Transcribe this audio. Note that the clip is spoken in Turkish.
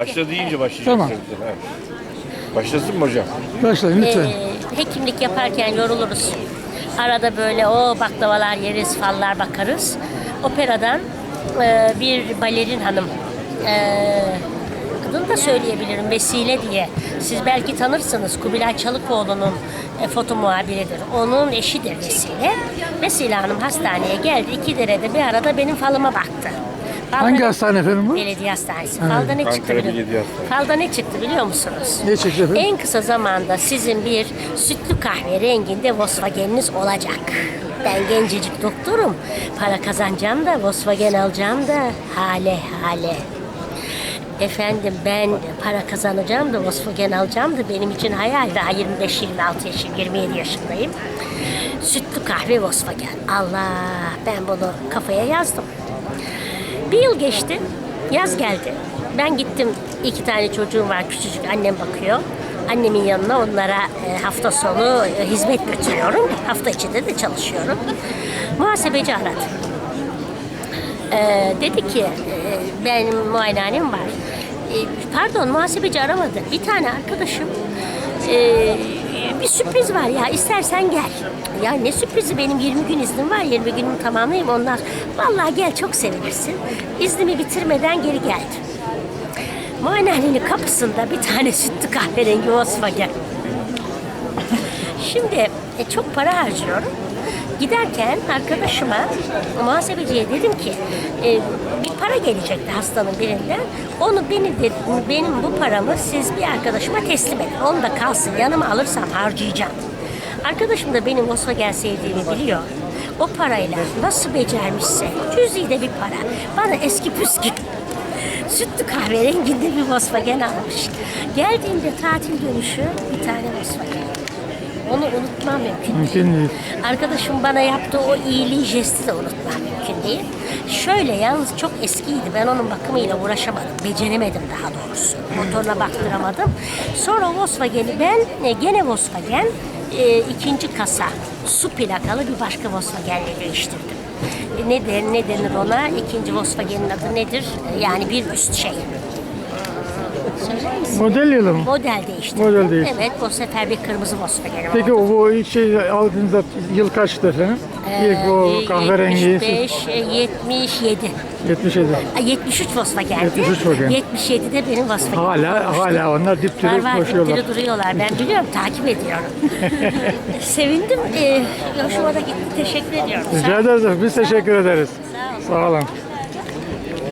Başla deyince başlayacak. Tamam. Ha. Başlasın mı hocam? Başlayın lütfen. Ee, hekimlik yaparken yoruluruz. Arada böyle o baklavalar yeriz, fallar bakarız. Operadan e, bir balerin hanım, e, adını da söyleyebilirim Vesile diye. Siz belki tanırsınız Kubilay Çalıkoğlu'nun e, foto muhabiridir. Onun eşidir Vesile. Vesile Hanım hastaneye geldi. İki derede bir arada benim falıma baktı. Hangi ne- hastane efendim bu? Belediye hastanesi. Falda ne çıktı Ankara biliyor Belediye Hastanesi. Falda ne çıktı biliyor musunuz? Ne çıktı efendim? En kısa zamanda sizin bir sütlü kahve renginde Volkswagen'iniz olacak. Ben gencecik doktorum. Para kazanacağım da Volkswagen alacağım da hale hale. Efendim ben para kazanacağım da Volkswagen alacağım da benim için hayal. Daha 25, 26 yaşım, 27 yaşındayım. Sütlü kahve Volkswagen. Allah ben bunu kafaya yazdım. Bir yıl geçti. Yaz geldi. Ben gittim. iki tane çocuğum var küçücük. Annem bakıyor. Annemin yanına onlara e, hafta sonu e, hizmet götürüyorum. Hafta içinde de çalışıyorum. Muhasebeci aradı. Ee, dedi ki e, benim muayenehanem var. E, pardon muhasebeci aramadı. Bir tane arkadaşım e, bir sürpriz var ya istersen gel. Ya ne sürprizi benim 20 gün iznim var 20 günümü tamamlayayım ondan. Vallahi gel çok sevinirsin. İznimi bitirmeden geri geldim. Muayenehanenin kapısında bir tane sütlü kahverengi Volkswagen. Şimdi e, çok para harcıyorum. Giderken arkadaşıma, muhasebeciye dedim ki e, bir para gelecekti hastanın birinden. Onu beni dedim, benim bu paramı siz bir arkadaşıma teslim edin. Onu da kalsın yanıma alırsam harcayacağım. Arkadaşım da benim Volkswagen sevdiğimi biliyor. O parayla nasıl becermişse cüzi de bir para. Bana eski püskü sütlü kahverenginde bir Volkswagen almış. Geldiğimde tatil dönüşü bir tane Volkswagen. Onu unutmam mümkün değil. Mümkün değil. Arkadaşım bana yaptığı o iyiliği jesti de unutmam mümkün değil. Şöyle yalnız çok eskiydi. Ben onun bakımıyla uğraşamadım. Beceremedim daha doğrusu. Motoruna baktıramadım. Sonra Volkswagen'i ben e, gene Volkswagen e, ikinci kasa su plakalı bir başka Volkswagen'le değiştirdim. E, ne, der, ne denir ona? İkinci Volkswagen'in adı nedir? E, Yani bir üst şey. Model yılı mı? Model değiştirdim. Model değişti. Evet, bu sefer bir kırmızı Volkswagen'im Peki o bu ilk şey aldığınızda yıl kaçtı efendim? İlk o Ee, kahverengi 75, e, 77. 77. Ay, 73 Volkswagen'di. 73 Volkswagen. 77'de benim Volkswagen. Hala hala onlar dip Var diri var koşuyorlar. dipdiri duruyorlar. Ben biliyorum, takip ediyorum. Sevindim. Ee, hoşuma da gitti. Teşekkür ediyorum. Rica ederiz. Biz teşekkür ederiz. Sağ olun. Sağ olun.